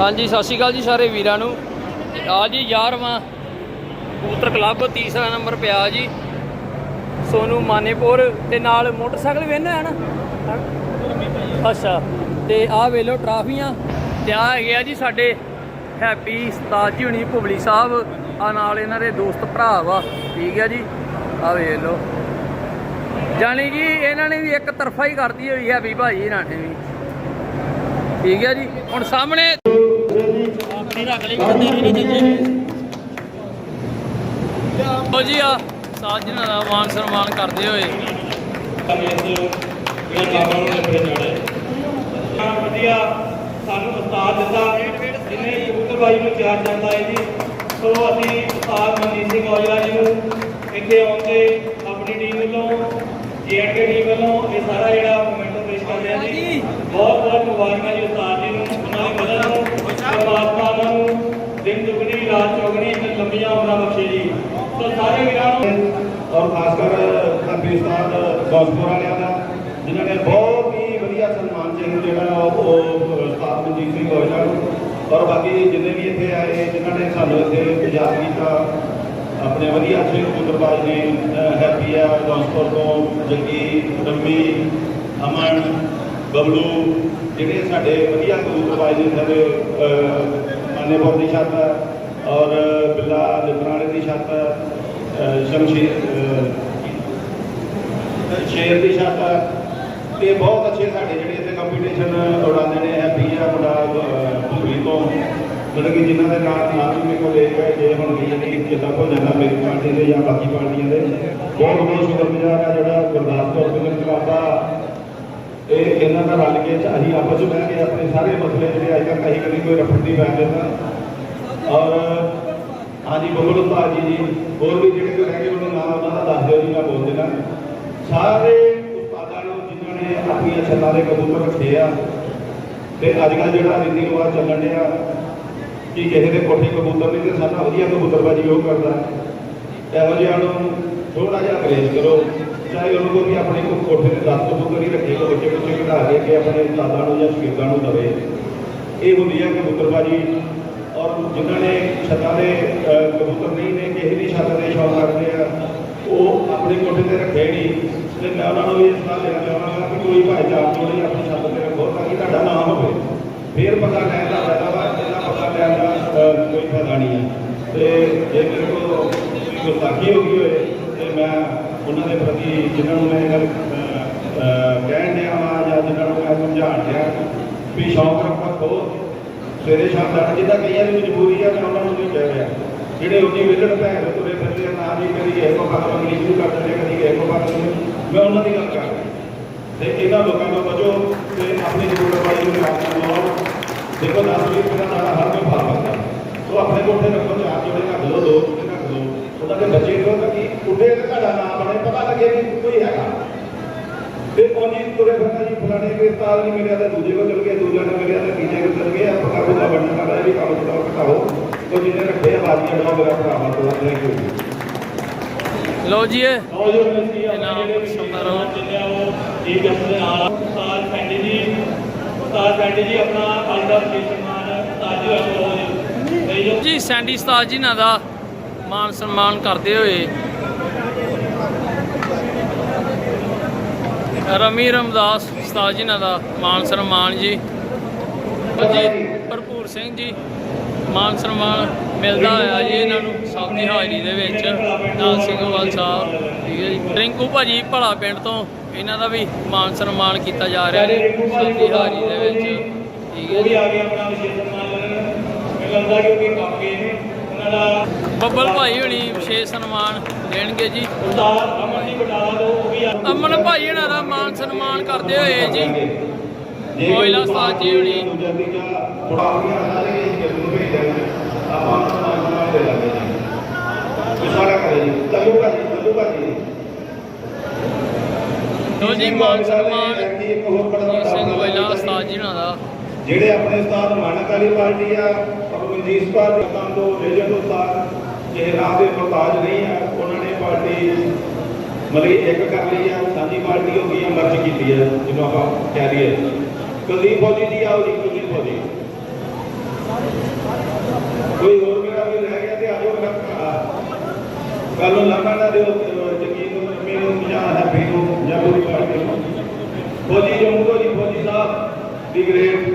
ਹਾਂਜੀ, ਸਤਿ ਸ਼੍ਰੀ ਅਕਾਲ ਜੀ ਸਾਰੇ ਵੀਰਾਂ ਨੂੰ। ਤੇ ਆ ਜੀ 11ਵਾਂ ਕਬੂਤਰ ਕਲੱਬ, ਤੀਸਰਾ ਨੰਬਰ ਪਿਆ ਜੀ। ਸੋਨੂ ਮਾਨੇਪੁਰ ਤੇ ਨਾਲ ਮੋਟਰਸਾਈਕਲ ਵੀ ਹੈ ਨਾ? ਅੱਛਾ, ਤੇ ਆਹ ਵੇਲੋ ਟਰਾਫੀਆਂ। ਤੇ ਆ ਹੈਗੇ ਆ ਜੀ ਸਾਡੇ ਹੈਪੀ ਉਸਤਾਦ ਜੀ ਹੁਣੀ ਭੁਬਲੀ ਸਾਹਿਬ। ਆ ਨਾਲ ਇਹਨਾਂ ਦੇ ਦੋਸਤ ਭਰਾ ਵਾ, ਠੀਕ ਹੈ ਜੀ। ਆ ਵੇਖ ਲਓ। ਜਾਣੀ ਕਿ ਇਹਨਾਂ ਨੇ ਵੀ ਇੱਕ ਤਰਫਾ ਹੀ ਕਰਦੀ ਹੋਈ ਹੈ ਵੀ ਭਾਈ ਇਹਨਾਂ ਨੇ ਵੀ। ਠੀਕ ਹੈ ਜੀ। ਹੁਣ ਸਾਹਮਣੇ ਉਹ ਜੀ ਆ ਸਾਜਣਾ ਦਾ ਮਾਨ ਸਨਮਾਨ ਕਰਦੇ ਹੋਏ। ਵਧੀਆ, ਸਾਨੂੰ ਉਸਤਾਦ ਦਿੱਤਾ। ਜਿਨੇ ਕਬੂਤਰਬਾਜੀ ਨੂੰ ਚਾਰ ਜਾਂਦਾ ਹੈ ਜੀ, ਸੋ ਅਸੀਂ ਉਸਤਾਦ ਮਨਜੀਤ ਸਿੰਘ ਔਜਲਾ ਜੀ ਨੂੰ ਇੱਥੇ ਆਉਣ ਆਪਣੀ ਟੀਮ ਵੱਲੋਂ ਜੀਐਨਕੇ ਟੀਮ ਵੱਲੋਂ ਇਹ ਸਾਰਾ ਜਿਹੜਾ ਦਿਨ ਦੁਗਣੀ ਰਾਤ ਚੌਗਣੀ ਤੇ ਲੰਬੀਆਂ ਉਮਰਾਂ ਬਖਸ਼ੇ ਜੀ। ਸੋ ਸਾਰੇ ਵੀਰਾਂ ਨੂੰ ਔਰ ਖਾਸ ਕਰ ਪਾਕਿਸਤਾਨ ਗੋਸਪੁਰ ਵਾਲਿਆਂ ਦਾ, ਜਿਨ੍ਹਾਂ ਨੇ ਬਹੁਤ ਹੀ ਵਧੀਆ ਸਨਮਾਨ ਚਿੰਨ੍ਹ ਜਿਹੜਾ ਉਹ ਉਹ ਮਨਜੀਤ ਸਿੰਘ ਹੋਇਆ ਔਰ ਬਾਕੀ ਜਿੰਨੇ ਵੀ ਇੱਥੇ ਆਏ, ਜਿਨ੍ਹਾਂ ਨੇ ਸਾਨੂੰ ਇੱਥੇ ਇੰਤਜ਼ਾਰ ਕੀਤਾ, ਆਪਣੇ ਵਧੀਆ ਅੱਛੇ ਕਬੂਤਰਬਾਜ਼ ਨੇ, ਅਹ ਹੈਪੀ ਆ ਗੋਸਪੁਰ ਤੋਂ ਜੱਗੀ ਰੰਮੀ, ਅਮਨ, ਬਬਲੂ, ਜਿਹੜੇ ਸਾਡੇ ਵਧੀਆ ਕਬੂਤਰਬਾਜ਼ ਨੇ ਸਾਡੇ ਮਾਨੇਪੁਰ ਦੀ ਛੱਤ ਔਰ ਬਿੱਲਾ ਲਿਬਰਾਲੇ ਦੀ ਛੱਤ ਹੈ ਸ਼ਮਸ਼ੀਰ ਸ਼ੇਰ ਦੀ ਛੱਤ। ਹੈ ਤੇ ਬਹੁਤ ਅੱਛੇ ਸਾਡੇ ਜਿਹੜੇ ਇੱਥੇ ਕੰਪੀਟੀਸ਼ਨ ਉਡਾਉਂਦੇ ਨੇ ਹੈਪੀ ਆ ਮੁੰਡਾ ਭੂਰੀ ਤੋਂ। ਮਤਲਬ ਕਿ ਜਿਨ੍ਹਾਂ ਦੇ ਨਾਲ ਨਾਮ ਵੀ ਕੋਲ ਲੈ ਗਏ ਜੇ ਹੁਣ ਵੀ ਜਿਹੜੀ ਜਿੱਦਾਂ ਭੁੱਲ ਜਾਂਦਾ ਮੇਰੀ ਪਾਰਟੀ ਦੇ ਜਾਂ ਬਾਕੀ ਪਾਰਟੀਆਂ ਦੇ। ਬਹੁਤ ਬਹੁਤ ਸ਼ੁਕਰਗੁਜ਼ਾਰ ਆ ਜਿਹੜਾ ਗੁਰਦਾਸਪੁਰ ਦੇ ਕਲੱਬ ਦਾ ਇਹ ਇਹਨਾਂ ਦਾ ਰਲ ਕੇ ਅਸੀਂ ਆਪਸ ਵਿੱਚ ਬਹਿ ਕੇ ਆਪਣੇ ਸਾਰੇ ਮਸਲੇ ਜਿਹੜੇ ਅੱਜ ਤੱਕ ਅਸੀਂ ਕਦੀ ਕੋਈ ਰਫੜ ਨਹੀਂ ਬੈਠ ਦਿੰਦਾ ਔਰ ਹਾਂਜੀ ਬਬਲ ਉਸਤਾਦ ਜੀ ਜੀ, ਹੋਰ ਵੀ ਜਿਹੜੇ ਕੋਈ ਰਹਿ ਗਏ ਨਾਮ ਉਹਨਾਂ ਦਾ ਦੱਸ ਦਿਓ ਜੀ, ਮੈਂ ਬੋਲ ਦੇਣਾ ਸਾਰੇ ਉਸਤਾਦਾਂ ਨੂੰ ਜਿਨ੍ਹਾਂ ਨੇ ਆਪਣੀਆਂ ਛੱਤਾਂ ਦੇ ਕਬੂਤਰ ਰੱਖੇ ਆ, ਤੇ ਅੱਜ ਕੱਲ੍ਹ ਜਿਹੜਾ ਰੀਤੀ ਰਿਵਾਜ ਚੱਲਣ ਡਿਆ, ਕਿ ਕਿਸੇ ਦੇ ਕੋਠੇ ਕਬੂਤਰ ਨਹੀਂ ਤੇ ਸਾਡਾ ਵਧੀਆ ਕਬੂਤਰਬਾਜੀ ਉਹ ਕਰਦਾ। ਇਹੋ ਜਿਹਾ ਨੂੰ ਥੋੜਾ ਜਿਹਾ ਗਰੇਜ ਕਰੋ। ਚਾਹੇ ਉਹਨੂੰ ਕੋਈ ਵੀ ਆਪਣੇ ਕੋ ਕੋਠੇ ਤੇ 10 ਕਬੂਤਰ ਹੀ ਰੱਖੇ ਕੋ ਬੱਚੇ ਬੱਚੇ ਘਟਾ ਕੇ ਕਿ ਆਪਣੇ ਉਸਤਾਦਾਂ ਨੂੰ ਜਾਂ ਸ਼ਗਿਰਦਾਂ ਨੂੰ ਦਵੇ। ਇਹ ਹੁੰਦੀ ਹੈ ਕਬੂਤਰਬਾਜੀ। ਔਰ ਜਿਨ੍ਹਾਂ ਨੇ ਛੱਤਾਂ ਦੇ ਕਬੂਤਰ ਨਹੀਂ ਨੇ, ਕਿਸੇ ਵੀ ਛੱਤ ਦੇ ਸ਼ੌਕ ਰੱਖਦੇ ਆ, ਉਹ ਆਪਣੇ ਕੋਠੇ ਤੇ ਰੱਖੇ ਨਹੀਂ ਤੇ ਮੈਂ ਉਹਨਾਂ ਨੂੰ ਵੀ ਇਸ ਨਾਲ ਦੇਣਾ ਚਾਹਾਂਗਾ ਕਿ ਕੋਈ ਭਾਈਚਾਰ ਜੋੜੇ ਆਪਣੀ ਛੱਤ ਤੇ ਰੱਖੋ, ਤਾਂ ਕਿ ਤੁਹਾਡਾ ਨਾਮ ਹੋਵੇ। ਫੇਰ ਪਤਾ ਲੈਣ ਦਾ ਫਾਇਦਾ ਵਾ ਇਹਦਾ ਪਤਾ ਲੈਣ ਦਾ ਕੋਈ ਫਾਇਦਾ ਨਹੀਂ ਹੈ ਤੇ ਜੇ ਮੇਰੇ ਕੋਲ ਕੋਈ ਗੁਸਤਾਖੀ ਹੋ ਗਈ ਹੋਏ, ਤੇ ਮੈਂ ਉਹਨਾਂ ਦੇ ਪ੍ਰਤੀ ਜਿਨ੍ਹਾਂ ਨੂੰ ਮੈਂ ਗੱਲ ਕਹਿਣ ਡਿਆ ਵਾਂ, ਜਾਂ ਜਿਨ੍ਹਾਂ ਨੂੰ ਮੈਂ ਸਮਝਾਉਣ ਡਿਆ ਵੀ ਸ਼ੌਕ ਰੱਖੋ। ਸਵੇਰੇ ਸ਼ਾਮ ਤੱਕ ਜਿੱਦਾਂ ਕਈਆਂ ਦੀ ਮਜਬੂਰੀ ਆ ਮੈਂ ਉਹਨਾਂ ਨੂੰ ਵੀ ਕਹਿ ਰਿਹਾ ਜਿਹੜੇ ਉਹਦੀ ਵਿਲੜ ਭੈਣ ਤੁਰੇ ਫਿਰਦੇ ਆ, ਨਾ ਵੀ ਕਦੀ ਇਹ ਕੋ ਪੱਕ ਮੰਗਣੀ ਸ਼ੁਰੂ ਕਰ ਦਿੰਦੇ, ਕਦੀ ਇਹ ਕੋ ਪੱਕ ਮੈਂ ਉਹਨਾਂ ਦੀ ਗੱਲ ਕਰ ਤੇ ਇਹਨਾਂ ਲੋਕਾਂ ਤੋਂ ਬਚੋ ਤੇ ਆਪਣੀ ਜ਼ਰੂਰਤ ਵਾਲੀ ਨੂੰ ਰਾਤ ਨੂੰ ਲਾਓ ਦੇਖੋ 10 ਵੀਹ ਦਾ ਸਾਰਾ ਹਰ ਕੋਈ ਭਾਅ ਬੰਦਾ ਸੋ ਆਪਣੇ ਕੋਠੇ ਰੱਖੋ ਚਾਰ ਜੋੜੇ ਰੱਖ ਲਓ ਦੋ ਉਹਨਾਂ ਦੇ ਬੱਚੇ ਨੂੰ ਤਾਂ ਕਿ ਉੱਡੇ ਤੇ ਤੁਹਾਡਾ ਨਾਮ ਬਣੇ ਪਤਾ ਲੱਗੇ ਕਿ ਕੋਈ ਹੈਗਾ ਤੇ ਪੌਂਜੀ ਤੁਰੇ ਫਿਰਦਾ ਜੀ ਫਲਾਣੇ ਦੇ ਉਸਤਾਦ ਨਹੀਂ ਮਿਲਿਆ ਤੇ ਦੂਜੇ ਕੋਲ ਚਲ ਗਏ ਦੂਜਾ ਨੇ ਮਿਲਿਆ ਤੇ ਤੀਜੇ ਕੋਲ ਚਲ ਗਏ ਆਪਾਂ ਕਾਬੂ ਦਾ ਬਣਨ ਵਾਲਾ ਇਹ ਵੀ ਕੰਮ ਥੋੜਾ ਘਟਾਓ ਤੋ ਜਿਹਨੇ ਰੱਖੇ ਆ ਬਾਜੀਆਂ ਦਾ ਮੇਰਾ ਭਰਾਵਾ ਤੋਂ ਥੈਂਕ ਯੂ ਲਓ ਜੀ ਇਹ। ਨੌਜਵਾਨ ਸੀ ਇਹਨਾਂ ਆਪਣੇ ਜਿਹੜੇ ਵੀ ਸਮਾਰੋਹ ਚੱਲਿਆ ਉਹ ਜੀ ਜਸ ਦੇ ਨਾਲ ਉਸਤਾਦ ਪੈਂਡੀ ਜੀ ਉਸਤਾਦ ਪੈਂਡੀ ਜੀ ਆਪਣਾ ਅੱਜ ਦਾ ਵਿਸ਼ੇਸ਼ ਸਨਮਾਨ ਉਸਤਾਦ ਜੀ ਅਸ਼ੋਕ ਜੀ ਤੇ ਜੋ ਜੀ, ਸੈਂਡੀ ਉਸਤਾਦ ਜੀ ਨਾਲ ਦਾ ਮਾਨ ਸਨਮਾਨ ਕਰਦੇ ਹੋਏ ਰਮੀ ਰਮਦਾਸ ਉਸਤਾਦ ਜੀ ਨਾਲ ਦਾ ਮਾਨ ਸਨਮਾਨ ਜੀ ਜੀ ਭਰਪੂਰ ਸਿੰਘ ਜੀ, ਮਾਨ ਸਨਮਾਨ ਮਿਲਦਾ ਹੋਇਆ ਜੀ ਇਹਨਾਂ ਨੂੰ ਸਭ ਦੀ ਹਾਜ਼ਰੀ ਦੇ ਵਿੱਚ। ਨਾਲ ਸਿੰਘਵਾਲ ਸਾਹਿਬ, ਠੀਕ ਹੈ ਜੀ। ਰਿੰਕੂ ਭਾਜੀ ਭਲਾ ਪਿੰਡ ਤੋਂ ਇਹਨਾਂ ਦਾ ਵੀ ਮਾਨ ਸਨਮਾਨ ਕੀਤਾ ਜਾ ਰਿਹਾ ਜੀ, ਸਭ ਦੀ ਹਾਜ਼ਰੀ ਦੇ ਵਿੱਚ, ਠੀਕ ਹੈ ਜੀ। ਆ ਗਏ ਆਪਣਾ ਵਿਸ਼ੇਸ਼ ਸਨਮਾਨ ਲੈਣ ਮੈਨੂੰ ਲੱਗਦਾ ਬੱਬਲ ਭਾਈ ਹੋਣੀ ਵਿਸ਼ੇਸ਼ ਸਨਮਾਨ ਦੇਣਗੇ ਜੀ। ਅਮਨ ਭਾਈ ਹੁਣਾਂ ਦਾ ਮਾਨ ਸਨਮਾਨ ਕਰਦੇ ਹੋਏ ਜੀ। ਕੋਇਲਾ ਉਸਤਾਦ ਜੀ ਹੁਣੀ। ਲੋ ਜੀ, ਮਾਨ ਸਨਮਾਨ। ਸਿੰਘ ਕੋਇਲਾ ਉਸਤਾਦ ਜੀ ਹੁਣਾਂ ਦਾ। ਜਿਹੜੇ ਆਪਣੇ ਉਸਤਾਦ ਮਾਨਕ ਵਾਲੀ ਪਾਰਟੀ ਆ ਮਨਜੀਤ ਕੌਰ ਦੇ ਕੰਮ ਤੋਂ ਰੇਜਨ ਉਤਾਰ ਇਹ ਰਾਹ ਦੇ ਮੁਹਤਾਜ ਨਹੀਂ ਆ ਉਹਨਾਂ ਨੇ ਪਾਰਟੀ ਮਲੇ ਇੱਕ ਕਰ ਲਈ ਆ ਸਾਡੀ ਪਾਰਟੀ ਹੋ ਗਈ ਮਰਜ ਕੀਤੀ ਆ ਜਿਹਨੂੰ ਆਪਾਂ ਕਹਿ ਲਈਏ ਕੁਲਦੀਪ ਫੌਜੀ ਜੀ ਆਓ ਜੀ, ਕੁਲਦੀਪ ਫੌਜੀ। ਕੋਈ ਹੋਰ ਵੀ ਰਹਿ ਗਿਆ ਤੇ ਆਜੋ ਕੱਲ ਨੂੰ ਲੰਬਾ ਨਾ ਦਿਓ ਜਮੀਨ ਨੂੰ ਮੈਨੂੰ ਜਾਂ ਹੈਪੀ ਨੂੰ, ਜਾਂ ਕੋਈ ਪਾਰਟੀ ਫੌਜੀ ਜੰਮੂ ਜੀ, ਫੌਜੀ ਸਾਹਿਬ, ਦੀ ਗ੍ਰੇਡ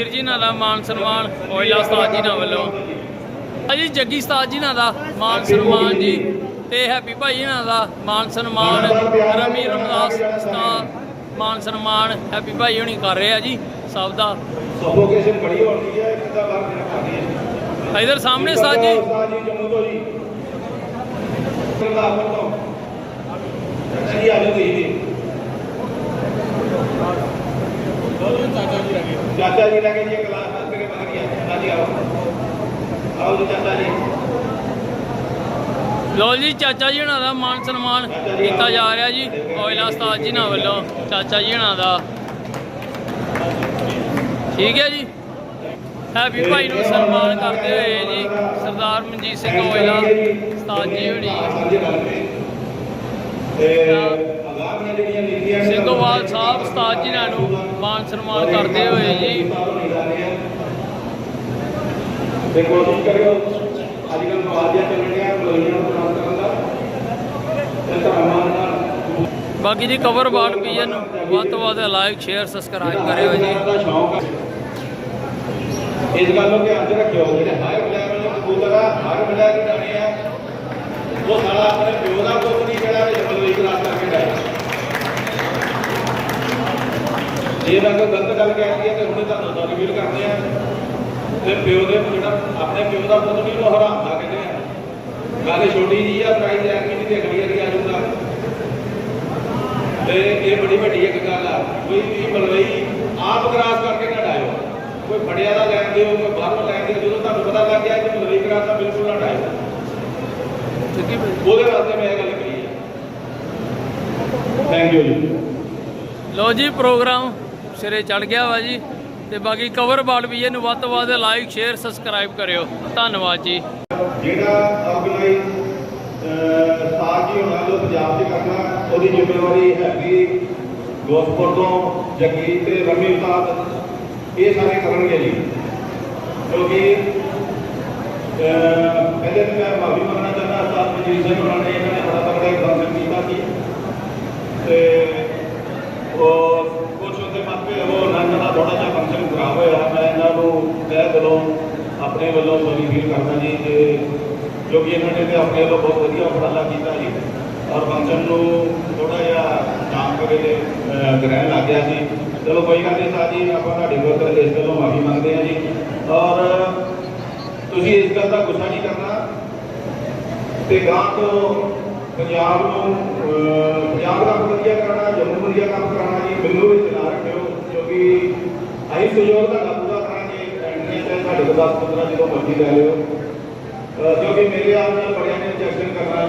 ਵੀਰ ਜੀ ਨਾਲ ਦਾ ਮਾਨ ਸਨਮਾਨ ਓਇਲਾ ਉਸਤਾਦ ਜੀ ਨਾਲ ਵੱਲੋਂ। ਅਜੀ ਜੱਗੀ ਉਸਤਾਦ ਜੀ ਨਾਲ ਦਾ ਮਾਨ ਸਨਮਾਨ ਜੀ ਤੇ ਹੈਪੀ ਭਾਈ ਨਾਲ ਦਾ ਮਾਨ ਸਨਮਾਨ, ਰਮੀ ਰਮਦਾਸ ਉਸਤਾਦ ਮਾਨ ਸਨਮਾਨ ਹੈਪੀ ਭਾਈ ਹੁਣੀ ਕਰ ਰਿਹਾ ਜੀ, ਸਭ ਦਾ। ਸਫੋਕੇਸ਼ਨ ਬੜੀ ਹੋਣੀ ਹੈ ਕਿੱਦਾਂ ਬਾਹਰ ਦੇਣਾ ਹੈ ਇਧਰ ਸਾਹਮਣੇ ਉਸਤਾਦ ਜੀ। ਜੰਮੂ ਤੋਂ ਜੀ ਗੁਰਦਾਸਪੁਰ ਤੋਂ ਜੀ ਆ ਜਾਓ ਜੀ ਚਾਚਾ ਜੀ ਲੈ ਜੀ ਕਲਾਸ ਤੇਰੇ ਬਾਹਰ ਗਿਆ ਹਾਂਜੀ ਆਓ। ਆਓ ਜੀ ਚਾਚਾ ਜੀ। ਲੋ ਜੀ ਚਾਚਾ ਜੀ ਹੁਣਾਂ ਦਾ ਮਾਨ ਸਨਮਾਨ ਕੀਤਾ ਜਾ ਰਿਹਾ ਜੀ। ਓਇਲਾ ਉਸਤਾਦ ਜੀ ਨਾਲ ਵੱਲੋਂ ਚਾਚਾ ਜੀ ਹੁਣਾਂ ਦਾ। ਠੀਕ ਹੈ ਜੀ। ਹੈਪੀ ਭਾਈ ਨੂੰ ਸਨਮਾਨ ਕਰਦੇ ਹੋਏ ਜੀ ਸਰਦਾਰ ਮਨਜੀਤ ਸਿੰਘ ਓਇਲਾ ਉਸਤਾਦ ਜੀ ਹੁਣੀ। ਤੇ ਅਗਾਹ ਦੀਆਂ ਜਿਹੜੀਆਂ ਨੀਤੀਆਂ ਸਿੰਘੋਵਾਲ ਸਾਹਿਬ ਉਸਤਾਦ ਜੀ ਨਾਲ ਨੂੰ ਮਾਨ ਸਨਮਾਨ ਕਰਦੇ ਹੋਏ ਜੀ। ਤੇ ਕੋਸ਼ਿਸ਼ ਕਰਿਓ। ਅੱਜ ਕੱਲ੍ਹ ਨਵਾਜ਼ੀਆਂ ਚੱਲਣੀਆਂ ਲੋਹੀਆਂ ਨੂੰ ਪ੍ਰਾਪਤ ਕਰਨ ਦਾ। ਤੇ ਧਰਮਾਂ ਨਾਲ ਬਾਕੀ ਜੀ ਕਵਰ ਬਾਟ ਪੀਜਨ ਨੂੰ। ਵੱਧ ਤੋਂ ਵੱਧ ਲਾਈਕ ਸ਼ੇਅਰ ਸਬਸਕ੍ਰਾਈਬ ਕਰਿਓ ਜੀ। ਇਸ ਗੱਲ ਨੂੰ ਧਿਆਨ 'ਚ ਰੱਖਿਓ ਜਿਹੜੇ ਹਾਇਰ ਲੈਵਲ ਦੇ ਕਬੂਤਰ ਆ ਹਰ ਬਲੈਕ ਦਾਣੇ ਆ ਉਹ ਸਾਲਾ ਆਪਣੇ ਪਿਓ ਦਾ ਪੁੱਤ ਨਹੀਂ ਜਿਹੜਾ ਵਿੱਚ ਬਲੋਈ ਕਰਾਸ ਕਰਕੇ ਡਾਇਆ ਜੇ ਮੈਂ ਕੋਈ ਗਲਤ ਗੱਲ ਕਹਿਤੀ ਹੈ ਤੇ ਹੁਣੇ ਤੁਹਾਨੂੰ ਸੌਰੀ ਫੀਲ ਕਰਦੇ ਆ। ਤੇ ਪਿਓ ਦੇ ਜਿਹੜਾ ਆਪਣੇ ਪਿਓ ਦਾ ਪੁੱਤ ਨਹੀਂ ਉਹ ਹਰਾਮ ਦਾ ਕਹਿੰਦੇ ਆ। ਗੱਲ ਛੋਟੀ ਜੀ ਆ ਪ੍ਰਾਈਜ਼ ਐ ਕਿ ਨਹੀਂ ਅਗਲੀ ਵਾਰੀ ਆ ਜਾਊਗਾ। ਤੇ ਇਹ ਬੜੀ ਵੱਡੀ ਇੱਕ ਗੱਲ ਆ ਕੋਈ ਵੀ ਮਲਵਈ ਆਪ ਕਰਾਸ ਕਰਕੇ ਨਾ ਡਾਇਓ। ਕੋਈ ਫੜਿਆ ਦਾ ਲੈਣ ਦਿਓ ਕੋਈ ਬਾਹਰੋਂ ਲੈਣ ਦਿਓ ਜਦੋਂ ਤੁਹਾਨੂੰ ਪਤਾ ਲੱਗ ਗਿਆ ਕਿ ਮਲਵਈ ਕਰਾਸ ਤਾਂ ਬਿਲਕੁਲ ਨਾ ਡਾਇਓ। ਉਹਦੇ ਵਾਸਤੇ ਮੈਂ ਇਹ ਗੱਲ ਕਹੀ ਹੈ ਥੈਂਕ ਯੂ ਜੀ। ਲੋ ਜੀ ਪ੍ਰੋਗਰਾਮ ਸਿਰੇ ਚੜ ਗਿਆ ਵਾ ਜੀ। ਤੇ ਬਾਕੀ ਕਵਰ ਬਾਟ ਪੀਜਨ ਨੂੰ ਵੱਧ ਤੋਂ ਵੱਧ ਲਾਈਕ ਸ਼ੇਅਰ ਸਬਸਕ੍ਰਾਈਬ ਕਰਿਓ। ਧੰਨਵਾਦ ਜੀ। ਜਿਹੜਾ ਆਰਗੇਨਾਈਜ਼ ਸਾਜ ਜੀ ਹੋਣਾ, ਜੋ ਪੰਜਾਬ 'ਚ ਕਰਨਾ, ਉਹਦੀ ਜ਼ਿੰਮੇਵਾਰੀ ਹੈਗੀ ਗੋਸਪੁਰ ਤੋਂ ਜਗੀਰ ਤੇ ਰਮੀ ਉਸਤਾਦ। ਇਹ ਸਾਰੇ ਕਰਨਗੇ ਜੀ। ਕਿਉਂਕਿ ਪਹਿਲੇ ਤਾਂ ਮੈਂ ਮਾਫੀ ਮੰਗਣਾ ਚਾਹੁੰਦਾ ਉਸਤਾਦ ਮਜੀਦ ਸਿੰਘ ਹੋਣਾ ਨੇ ਇਹਨਾਂ ਨੇ ਬੜਾ ਤਕੜਾ ਇਕਦਾਮ ਕੀਤਾ ਸੀ। ਤੇ ਉਹ ਮਾਪੇ ਦਾ ਥੋੜਾ ਜਿਹਾ ਫੰਕਸ਼ਨ ਖਰਾਬ ਹੋਇਆ, ਮੈਂ ਇਹਨਾਂ ਨੂੰ ਤਹਿ ਦਿਲੋਂ ਆਪਣੇ ਵੱਲੋਂ ਸੋਰੀ ਫੀਲ ਕਰਦਾ ਜੀ ਕਿ ਜੋ ਕਿ ਇਹਨਾਂ ਨੇ ਤੇ ਆਪਣੇ ਵੱਲੋਂ ਬਹੁਤ ਵਧੀਆ ਉਪਰਾਲਾ ਕੀਤਾ ਜੀ, ਔਰ ਫੰਕਸ਼ਨ ਨੂੰ ਥੋੜਾ ਜਿਹਾ ਜਾਮ ਕਰੇ ਦੇ ਗ੍ਰਹਿ ਲੱਗ ਗਿਆ ਜੀ। ਚਲੋ ਕੋਈ ਗੱਲ ਨਹੀਂ ਸਾਹ ਜੀ, ਆਪਾਂ ਤੁਹਾਡੇ ਕੋਲ ਇਸ ਗੱਲੋਂ ਮਾਫੀ ਮੰਗਦੇ ਹਾਂ ਜੀ। ਔਰ ਤੁਸੀਂ ਇਸ ਗੱਲ ਦਾ ਗੁੱਸਾ ਨਹੀਂ ਕਰਨਾ। ਤੇ ਗਾਂ ਤੋਂ ਪੰਜਾਬ ਨੂੰ ਪੰਜਾਬ ਦਾ ਵਧੀਆ ਕਰਨਾ ਜੰਮੂ ਵਧੀਆ ਕੰਮ ਕਰਾਉਣਾ ਜੀ, ਮੈਨੂੰ ਵੀ ਨਾ ਰੱਖਿਓ। ਕਿਉਂਕਿ ਅਸੀਂ ਸਹਿਯੋਗ ਤੁਹਾਡਾ ਪੂਰਾ ਕਰਾਂਗੇ ਐਂਟਰੀ ਤੇ ਸਾਡੇ ਕੋਲ 10 15 ਜਦੋਂ ਮਰਜ਼ੀ ਲੈ ਲਿਓ। ਕਿਉਂਕਿ ਮੇਰੇ ਆਪ ਨਾਲ ਬੜਿਆਂ ਨੇ ਇੰਜੈਕਸ਼ਨ ਕਰਨਾ,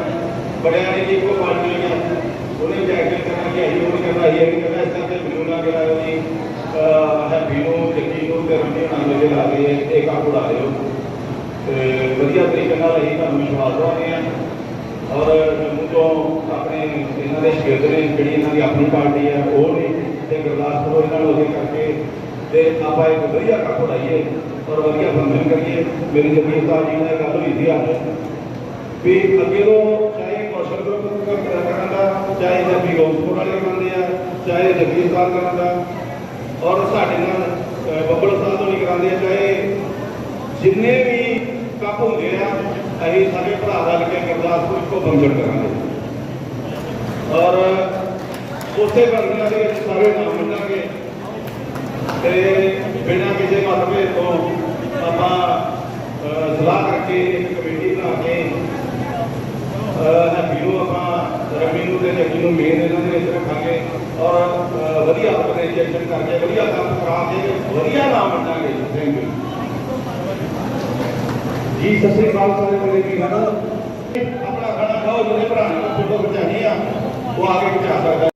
ਬੜਿਆਂ ਨੇ ਜੀ ਕੋ ਪਾਰਟੀ ਲਿਆ ਉਹਨੇ ਇੰਜੈਕਸ਼ਨ ਕਰਨਾ ਕਿ ਅਸੀਂ ਉਹ ਨਹੀਂ ਕਰਨਾ ਇਹ ਨਹੀਂ ਕਰਨਾ, ਇਸ ਕਰਕੇ ਮੈਨੂੰ ਨਾ ਕਰਾਇਓ ਜੀ ਹੈਪੀ ਨੂੰ ਜੱਗੀ ਨੂੰ ਤੇ ਰੰਗੀ ਨਾਲ ਮੇਰੇ ਲਾ ਕੇ ਇਹ ਕੰਮ ਉਡਾ ਲਿਓ ਤੇ ਵਧੀਆ ਤਰੀਕੇ ਨਾਲ ਅਸੀਂ ਤੁਹਾਨੂੰ ਵਿਸ਼ਵਾਸ ਦਵਾਉਂਦੇ ਹਾਂ। ਔਰ ਜੰਮੂ ਤੋਂ ਆਪਣੇ ਇਹਨਾਂ ਦੇ ਸ਼ਗਿਰਦ ਨੇ ਜਿਹੜੀ ਇਹਨਾਂ ਦੀ ਆਪਣੀ ਪਾਰਟੀ ਹੈ ਉਹ ਨੇ ਤੇ ਗੁਰਦਾਸਪੁਰ ਇਹਨਾਂ ਨੂੰ ਅੱਗੇ ਕਰਕੇ ਤੇ ਆਪਾਂ ਇੱਕ ਵਧੀਆ ਕੰਮ ਉਡਾਈਏ ਔਰ ਵਧੀਆ ਫੰਕਸ਼ਨ ਕਰੀਏ। ਮੇਰੀ ਜਮੀਰ ਸਾਹਿਬ ਜੀ ਨਾਲ ਗੱਲ ਹੋਈ ਸੀ ਅੱਜ ਵੀ ਅੱਗੇ ਤੋਂ ਚਾਹੇ ਕੌਸ਼ਲ ਗਰੁੱਪ ਕਰਨ ਦਾ, ਚਾਹੇ ਜੱਗੀ ਗੋਸਪੁਰ ਵਾਲੇ ਕਰਦੇ ਆ, ਚਾਹੇ ਜੱਗੀ ਸਾਹਿਬ ਕਰਨ ਔਰ ਸਾਡੇ ਨਾਲ ਬੱਬਲ ਸਾਹਿਬ ਤੋਂ ਨਹੀਂ ਕਰਾਉਂਦੇ ਆ, ਚਾਹੇ ਜਿੰਨੇ ਵੀ ਕੱਪ ਹੁੰਦੇ ਆ, ਅਸੀਂ ਸਾਰੇ ਭਰਾ ਰਲ ਕੇ ਗੁਰਦਾਸਪੁਰ ਕੋ ਫੰਕਸ਼ਨ ਕਰਾਂਗੇ। ਔਰ ਉਸੇ ਫੰਕਸ਼ਨਾਂ ਦੇ ਵਿੱਚ ਸਾਰੇ ਨਾਮ ਮਿਲਾਂਗੇ ਤੇ ਬਿਨਾਂ ਕਿਸੇ ਮਤਭੇਦ ਤੋਂ ਆਪਾਂ ਸਲਾਹ ਕਰਕੇ ਇੱਕ ਕਮੇਟੀ ਬਣਾ ਕੇ ਹੈਪੀ ਨੂੰ ਆਪਾਂ ਰਮੀ ਨੂੰ ਤੇ ਜੱਗੀ ਨੂੰ ਮੇਨ ਇਹਨਾਂ ਦੇ ਵਿੱਚ ਰੱਖਾਂਗੇ ਔਰ ਵਧੀਆ ਆਰਗੇਨਾਈਜੇਸ਼ਨ ਕਰਕੇ ਵਧੀਆ ਕੰਮ ਕਰਾ ਕੇ ਵਧੀਆ ਨਾਮ ਮਿਲਾਂਗੇ ਥੈਂਕ ਯੂ ਜੀ, ਸਤਿ ਸ੍ਰੀ ਅਕਾਲ ਸਾਰੇ ਮੇਰੇ ਵੀਰਾਂ ਆਪਣਾ ਖਾਣਾ ਖਾਓ ਜਿਹੜੇ ਭਰਾ ਨੂੰ ਫੋਟੋ ਖਿਚਾਣੀ ਆ, ਉਹ ਆ ਕੇ ਖਿਚਾ ਸਕਦਾ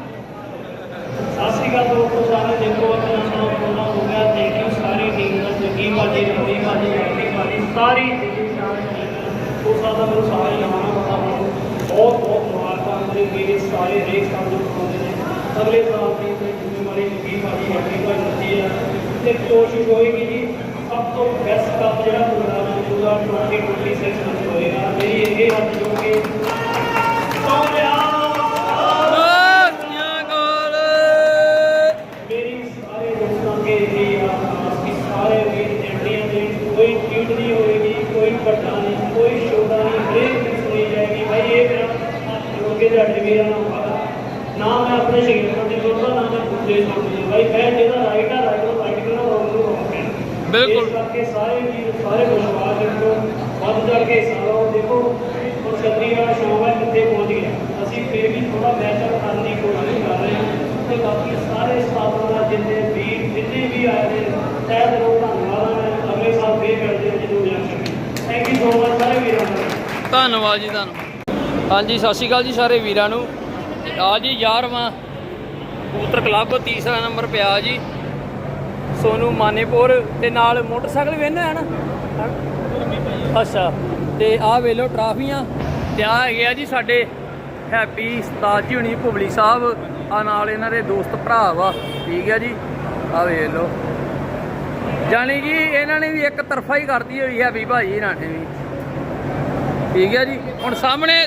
ਸਤਿ ਸ਼੍ਰੀ ਅਕਾਲ ਦੋਸਤੋ ਸਾਰੇ ਦੇਖੋ ਆਪਣਾ ਨਾਮ ਪ੍ਰੋਗਰਾਮ ਹੋ ਗਿਆ ਥੈਂਕ ਯੂ ਸਾਰੀ ਟੀਮ ਦਾ ਜੱਗੀ ਬਾਜੀ ਰਵੀ ਬਾਜੀ ਰਵੀ ਬਾਜੀ ਸਾਰੀ ਉਹ ਸਾਡਾ ਮੈਨੂੰ ਸਾਰੇ ਜਵਾਨਾਂ ਦਾ ਬਹੁਤ ਬਹੁਤ ਮੁਬਾਰਕਾਂ ਕੰਮ ਦੇ ਮੇਰੇ ਸਾਰੇ ਰੇਸ ਕੰਮ ਨੂੰ ਕਰਾਉਂਦੇ ਨੇ। ਅਗਲੇ ਸਾਲ ਦੀ ਜ਼ਿੰਮੇਵਾਰੀ ਜੱਗੀ ਭਾਜੀ ਹੈਪੀ ਭਾਈ ਦਿੱਤੀ ਆ। ਤੇ ਕੋਸ਼ਿਸ਼ ਹੋਏਗੀ ਜੀ, ਸਭ ਤੋਂ ਬੈਸਟ ਕੱਪ ਜਿਹੜਾ ਪ੍ਰੋਗਰਾਮ ਹੋਊਗਾ 2026 ਵਿੱਚ ਹੋਏਗਾ। ਮੇਰੀ ਇਹ ਹੱਥ ਜੋ ਕਿ ਕੋਈ ਚੀਟ ਨਹੀਂ ਹੋਏਗੀ ਕੋਈ ਵੱਡਾ ਨਹੀਂ ਕੋਈ ਛੋਟਾ ਨਹੀਂ ਹਰੇਕ ਨੂੰ ਸੁਣੀ ਜਾਏਗੀ। ਭਾਈ ਇਹ ਮੇਰਾ ਜੋਗੇ ਦਾ ਡਿਵੀਰਾ ਨਾ ਹੋਗਾ ਨਾ ਮੈਂ ਆਪਣੇ ਸ਼ਹੀਦਾਂ ਦੇ ਜੋੜਦਾ ਨਾ ਮੈਂ ਦੂਜੇ ਜੋੜਦੇ ਭਾਈ ਮੈਂ ਜਿਹੜਾ ਰਾਈਟ ਆ ਰਾਈਟ ਨੂੰ ਰਾਈਟ ਕਰਨਾ ਰੋਂਗ ਨੂੰ ਰੋਂਗ ਕਹਿਣਾ ਬਿਲਕੁਲ। ਕਰਕੇ ਸਾਰੇ ਵੀਰ ਸਾਰੇ ਵਿਸ਼ਵਾਸ ਰੱਖੋ। ਵੱਧ ਚੜ ਕੇ ਹਿੱਸਾ ਲਓ ਦੇਖੋ ਹੁਣ ਛਤਰੀ ਵਾਲਾ ਸ਼ੌਕ ਹੈ ਕਿੱਥੇ ਪਹੁੰਚ ਗਿਆ ਅਸੀਂ ਫਿਰ ਵੀ ਥੋੜਾ ਮੈਚਅਪ ਕਰਨ ਦੀ ਕੋਸ਼ਿਸ਼ ਕਰ ਰਹੇ ਹਾਂ। ਤੇ ਬਾਕੀ ਸਾਰੇ ਸਟਾਫਾਂ ਦਾ ਜਿੰਨੇ ਵੀਰ ਜਿੰਨੇ ਵੀ ਆਏ ਨੇ ਤਹਿ ਦਿਲੋਂ ਧੰਨਵਾਦ ਹੈ ਅਗਲੇ ਸਾਲ ਫੇਰ ਮਿਲਦੇ ਹਾਂ ਜਦੋਂ ਜਾ ਸਕੇ। ਥੈਂਕ ਯੂ ਸੋ ਮਚ ਸਾਰੇ ਵੀਰਾਂ ਦਾ ਧੰਨਵਾਦ ਜੀ ਤੁਹਾਨੂੰ। ਹਾਂਜੀ, ਸਤਿ ਸ਼੍ਰੀ ਅਕਾਲ ਜੀ ਸਾਰੇ ਵੀਰਾਂ ਨੂੰ। ਤੇ ਆ ਜੀ 11ਵਾਂ ਕਬੂਤਰ ਕਲੱਬ ਤੀਸਰਾ ਨੰਬਰ ਪਿਆ ਜੀ। ਸੋਨੂ ਮਾਨੇਪੁਰ ਤੇ ਨਾਲ ਮੋਟਰਸਾਈਕਲ ਵੇਨੇ ਹੈ ਨਾ? ਅੱਛਾ, ਤੇ ਆਹ ਵੇਲੋ ਟਰਾਫੀਆਂ। ਤੇ ਆ ਹੈਗੇ ਆ ਜੀ ਸਾਡੇ ਹੈਪੀ ਉਸਤਾਦ ਜੀ ਹੁਣੀ, ਭੁਬਲੀ ਸਾਹਿਬ। ਆ ਨਾਲ ਇਹਨਾਂ ਦੇ ਦੋਸਤ ਭਰਾ ਵਾ। ਠੀਕ ਹੈ ਜੀ। ਆ ਵੇਖ ਲਓ। ਜਾਣੀ ਕਿ ਇਹਨਾਂ ਨੇ ਵੀ ਇੱਕ ਤਰਫਾ ਹੀ ਕਰਦੀ ਹੋਈ ਹੈ ਹੈਪੀ ਭਾਈ ਇਹਨਾਂ ਨੇ ਵੀ। ਠੀਕ ਹੈ ਜੀ। ਹੁਣ ਸਾਹਮਣੇ